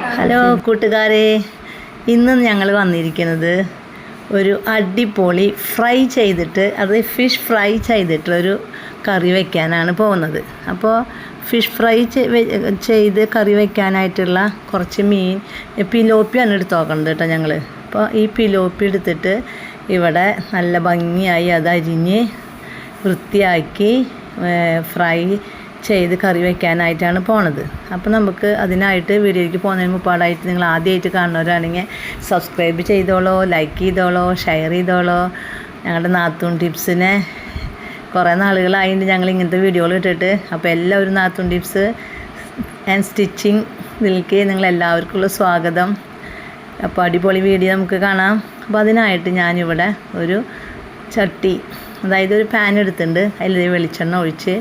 Hello കൂട്ടുകാരെ ഇന്ന് ഞങ്ങൾ വന്നിരിക്കുന്നത് ഒരു അടിപൊളി ഫ്രൈ ചെയ്തിട്ട് അത് ഫിഷ് ഫ്രൈ ചെയ്തിട്ടുള്ളൊരു കറി വയ്ക്കാനാണ് പോകുന്നത്. അപ്പോൾ ഫിഷ് ഫ്രൈ ചെയ്ത് കറി വയ്ക്കാനായിട്ടുള്ള കുറച്ച് മീൻ പിലോപ്പിയാണ് എടുത്ത് നോക്കുന്നത് കേട്ടോ ഞങ്ങൾ അപ്പോൾ ഈ പിലോപ്പി എടുത്തിട്ട് ഇവിടെ നല്ല ഭംഗിയായി അത് അരിഞ്ഞ് വൃത്തിയാക്കി ഫ്രൈ ചെയ്ത് കറി വയ്ക്കാനായിട്ടാണ് പോണത്. അപ്പോൾ നമുക്ക് അതിനായിട്ട് വീഡിയോയ്ക്ക് പോകുന്നതിന് മുപ്പാടായിട്ട് നിങ്ങൾ ആദ്യമായിട്ട് കാണുന്നവരാണെങ്കിൽ സബ്സ്ക്രൈബ് ചെയ്തോളോ ലൈക്ക് ചെയ്തോളോ ഷെയർ ചെയ്തോളോ. ഞങ്ങളുടെ നാത്തൂൺ ടിപ്സിനെ കുറേ നാളുകളായിട്ട് ഞങ്ങൾ ഇങ്ങനത്തെ വീഡിയോകൾ ഇട്ടിട്ട് അപ്പോൾ എല്ലാവരും നാത്തൂൺ ടിപ്സ് ആൻഡ് സ്റ്റിച്ചിങ് ഇതിലേക്ക് നിങ്ങൾ എല്ലാവർക്കുള്ള സ്വാഗതം. അപ്പോൾ അടിപൊളി വീഡിയോ നമുക്ക് കാണാം. അപ്പോൾ അതിനായിട്ട് ഞാനിവിടെ ഒരു ചട്ടി അതായത് ഒരു പാൻ എടുത്തിട്ടുണ്ട്. അതിൽ വെളിച്ചെണ്ണ ഒഴിച്ച്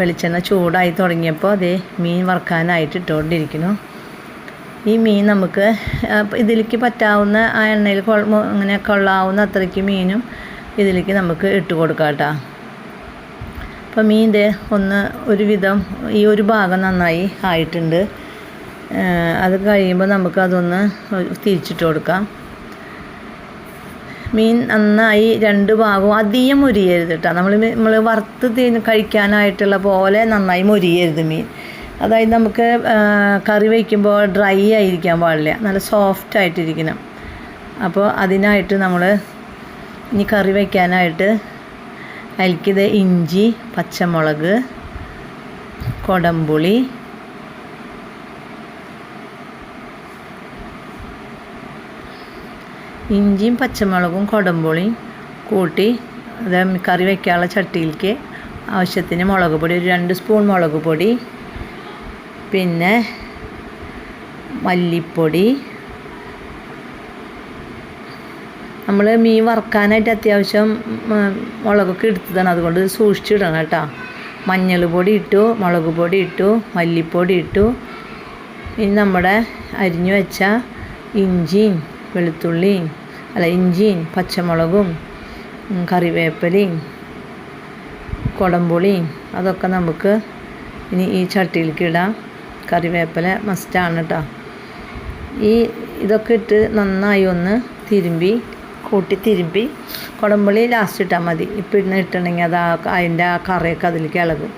വെളിച്ചെണ്ണ ചൂടായി തുടങ്ങിയപ്പോൾ അതേ മീൻ വറുക്കാനായിട്ട് ഇട്ടുകൊണ്ടിരിക്കുന്നു. ഈ മീൻ നമുക്ക് ഇതിലേക്ക് പറ്റാവുന്ന ആ എണ്ണയിൽ അങ്ങനെ കൊള്ളാവുന്ന അത്രയ്ക്ക് മീനും ഇതിലേക്ക് നമുക്ക് ഇട്ട് കൊടുക്കാം കേട്ടോ. അപ്പോൾ മീന്റെ ഒന്ന് ഒരുവിധം ഈ ഒരു ഭാഗം നന്നായി ആയിട്ടുണ്ട്. അത് കഴിയുമ്പോൾ നമുക്ക് അതൊന്ന് തിരിച്ചിട്ട് കൊടുക്കാം. മീൻ നന്നായി രണ്ട് ഭാഗവും അധികം മുരിയരുത് കേട്ടോ നമ്മൾ നമ്മൾ വറുത്ത് കഴിക്കാനായിട്ടുള്ള പോലെ നന്നായി മുരിയരുത് മീൻ. അതായത് നമുക്ക് കറി വയ്ക്കുമ്പോൾ ഡ്രൈ ആയിരിക്കാൻ പാടില്ല. നല്ല സോഫ്റ്റ് ആയിട്ടിരിക്കണം. അപ്പോൾ അതിനായിട്ട് നമ്മൾ ഇനി കറി വയ്ക്കാനായിട്ട് അതിലേക്കിത് ഇഞ്ചി പച്ചമുളക് കൊടമ്പുളി ഇഞ്ചിയും പച്ചമുളകും കൊടമ്പുളിയും കൂട്ടി അത് കറി വയ്ക്കാനുള്ള ചട്ടിയിലേക്ക് ആവശ്യത്തിന് മുളക് പൊടി ഒരു രണ്ട് സ്പൂൺ മുളക് പൊടി പിന്നെ മല്ലിപ്പൊടി. നമ്മൾ മീൻ വറുക്കാനായിട്ട് അത്യാവശ്യം മുളകൊക്കെ എടുത്തതാണ്. അതുകൊണ്ട് സൂക്ഷിച്ചിടണം കേട്ടോ. മഞ്ഞൾ പൊടി ഇട്ടു മുളക് പൊടി ഇട്ടു മല്ലിപ്പൊടി ഇട്ടു. ഇനി നമ്മുടെ അരിഞ്ഞു വെച്ച ഇഞ്ചിയും വെളുത്തുള്ളിയും അല്ല ഇഞ്ചിയും പച്ചമുളകും കറിവേപ്പലയും കുടംപുളിയും അതൊക്കെ നമുക്ക് ഇനി ഈ ചട്ടിയിലേക്ക് ഇടാം. കറിവേപ്പില മസ്റ്റാണ് കേട്ടോ ഈ ഇതൊക്കെ ഇട്ട് നന്നായി ഒന്ന് തിരുമ്പി കൂട്ടി തിരുമ്പി കുടംപുളി ലാസ്റ്റ് ഇട്ടാൽ മതി. ഇപ്പം ഇന്ന് ഇട്ടുണ്ടെങ്കിൽ അത് അതിന്റെ ആ കറിയൊക്കെ അതിലേക്ക് ഇളകും.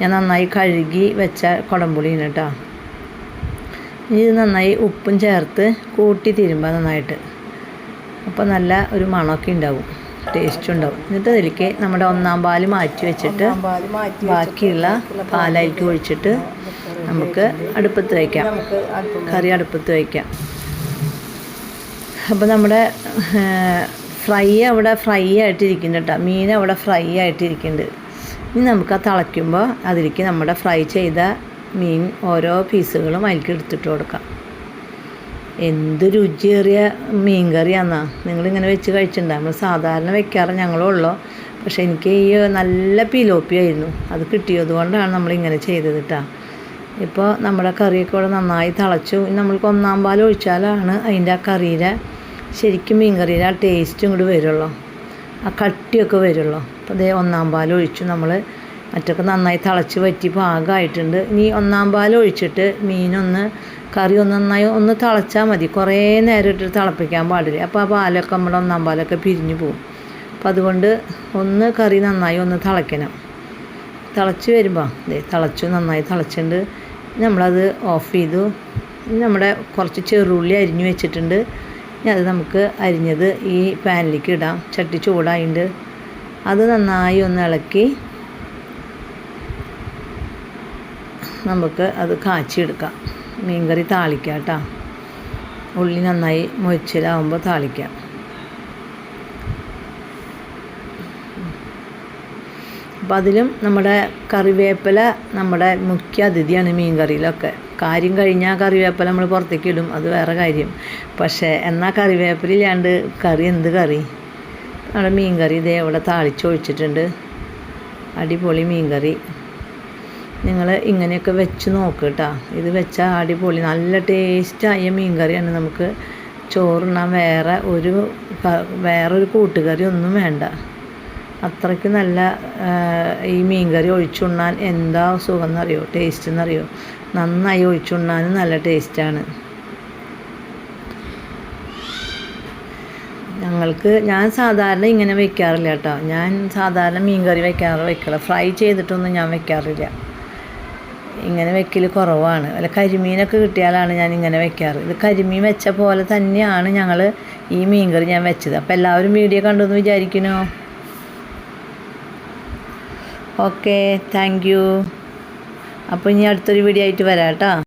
ഞാൻ നന്നായി കഴുകി വെച്ച കുടംപുളിയാണ് കേട്ടോ ഇത് നന്നായി ഉപ്പും ചേർത്ത് കൂട്ടി തിരുമ്പ നന്നായിട്ട്. അപ്പോൾ നല്ല ഒരു മണമൊക്കെ ഉണ്ടാവും. ടേസ്റ്റ് ഉണ്ടാവും. എന്നിട്ട് അതിലേക്ക് നമ്മുടെ ഒന്നാം പാൽ മാറ്റി വെച്ചിട്ട് ബാക്കിയുള്ള പാലായിട്ട് ഒഴിച്ചിട്ട് നമുക്ക് അടുപ്പത്ത് വയ്ക്കാം കറി അടുപ്പത്ത് വയ്ക്കാം അപ്പോൾ നമ്മുടെ ഫ്രൈ അവിടെ ഫ്രൈ ആയിട്ടിരിക്കുന്നുണ്ട് കേട്ടോ മീൻ അവിടെ ഫ്രൈ ആയിട്ടിരിക്കുന്നുണ്ട്. ഇനി നമുക്ക് ആ തിളയ്ക്കുമ്പോൾ അതിലേക്ക് നമ്മുടെ ഫ്രൈ ചെയ്ത മീൻ ഓരോ പീസുകളും അതിലേക്ക് എടുത്തിട്ട് കൊടുക്കാം. എന്ത് രുചിയേറിയ മീൻ കറിയാന്നാ നിങ്ങളിങ്ങനെ വെച്ച് കഴിച്ചിട്ടുണ്ടോ. നമ്മൾ സാധാരണ വെക്കാറ് ഞങ്ങളുള്ളൂ. പക്ഷെ എനിക്ക് ഈ നല്ല പിലോപ്പി ആയിരുന്നു അത് കിട്ടിയത് കൊണ്ടാണ് നമ്മളിങ്ങനെ ചെയ്തത് കേട്ടോ ഇപ്പോൾ നമ്മുടെ കറിയൊക്കെ ഇവിടെ നന്നായി തിളച്ചു. നമ്മൾക്ക് ഒന്നാം പാൽ ഒഴിച്ചാലാണ് അതിന്റെ ആ കറിയുടെ ശരിക്കും മീൻ കറിയുടെ ആ ടേസ്റ്റും കൂടി വരുള്ളൂ. ആ കട്ടിയൊക്കെ വരുള്ളൂ. അപ്പോൾ അതേ ഒന്നാം പാൽ ഒഴിച്ചു. നമ്മൾ മറ്റൊക്കെ നന്നായി തിളച്ച് വറ്റി പാകമായിട്ടുണ്ട് ഇനി ഒന്നാം പാൽ ഒഴിച്ചിട്ട് മീനൊന്ന് കറി ഒന്ന് നന്നായി ഒന്ന് തിളച്ചാൽ മതി. കുറേ നേരം ഇട്ട് തിളപ്പിക്കാൻ പാടില്ല. അപ്പോൾ ആ പാലൊക്കെ നമ്മുടെ ഒന്നാം പാലൊക്കെ പിരിഞ്ഞു പോകും. അപ്പോൾ അതുകൊണ്ട് ഒന്ന് കറി നന്നായി ഒന്ന് തിളയ്ക്കണം. തിളച്ച് വരുമ്പോൾ ദേ തിളച്ചു നന്നായി തിളച്ചിട്ടുണ്ട്. നമ്മളത് ഓഫ് ചെയ്തു. നമ്മുടെ കുറച്ച് ചെറുള്ളി അരിഞ്ഞു വെച്ചിട്ടുണ്ട്. ഇനി അത് നമുക്ക് അരിഞ്ഞത് ഈ പാനിലേക്ക് ഇടാം. ചട്ടി ചൂടായിട്ടുണ്ട് അത് നന്നായി ഒന്ന് ഇളക്കി നമുക്ക് അത് കാച്ചിയെടുക്കാം. മീൻകറി താളിക്കാം കേട്ടോ. ഉള്ളി നന്നായി മൊരിച്ചിലാവുമ്പോൾ താളിക്കാം. അപ്പോൾ അതിലും നമ്മുടെ കറിവേപ്പില നമ്മുടെ മുഖ്യ അതിഥിയാണ് മീൻ കറിയിലൊക്കെ കാര്യം കഴിഞ്ഞാൽ കറിവേപ്പില നമ്മൾ പുറത്തേക്ക് ഇടും. അത് വേറെ കാര്യം. പക്ഷേ എന്നാൽ കറിവേപ്പിലില്ലാണ്ട് കറി എന്ത് കറി? നമ്മുടെ മീൻ കറി ഇതേ ഇവിടെ താളിച്ചൊഴിച്ചിട്ടുണ്ട്. അടിപൊളി മീൻ കറി നിങ്ങൾ ഇങ്ങനെയൊക്കെ വെച്ച് നോക്കുക കേട്ടോ ഇത് വെച്ചാൽ അടിപൊളി. നല്ല ടേസ്റ്റായ മീൻകറിയാണ്. നമുക്ക് ചോറുണ്ണാൻ വേറെ ഒരു വേറൊരു കൂട്ടുകറി ഒന്നും വേണ്ട. അത്രയ്ക്ക് നല്ല ഈ മീൻ കറി ഒഴിച്ചുണ്ണാൻ എന്താ സുഖം എന്നറിയോ ടേസ്റ്റ് എന്നറിയോ നന്നായി ഒഴിച്ചുണ്ണാനും നല്ല ടേസ്റ്റാണ്. ഞങ്ങൾക്ക് ഞാൻ സാധാരണ ഇങ്ങനെ വെക്കാറില്ല കേട്ടോ ഞാൻ സാധാരണ മീൻ കറി വെക്കാറ് വെക്കില്ല ഫ്രൈ ചെയ്തിട്ടൊന്നും ഞാൻ വെക്കാറില്ല. ഇങ്ങനെ വെക്കൽ കുറവാണ്. അല്ല കരിമീനൊക്കെ കിട്ടിയാലാണ് ഞാൻ ഇങ്ങനെ വെക്കാറ്. ഇത് കരിമീൻ വെച്ച പോലെ തന്നെയാണ് ഞങ്ങൾ ഈ മീൻകറി ഞാൻ വെച്ചത്. അപ്പോൾ എല്ലാവരും വീഡിയോ കണ്ടു എന്ന് വിചാരിക്കുന്നു. ഓക്കെ താങ്ക് യു അപ്പോൾ ഇനി അടുത്തൊരു വീഡിയോ ആയിട്ട് വരാം കേട്ടോ.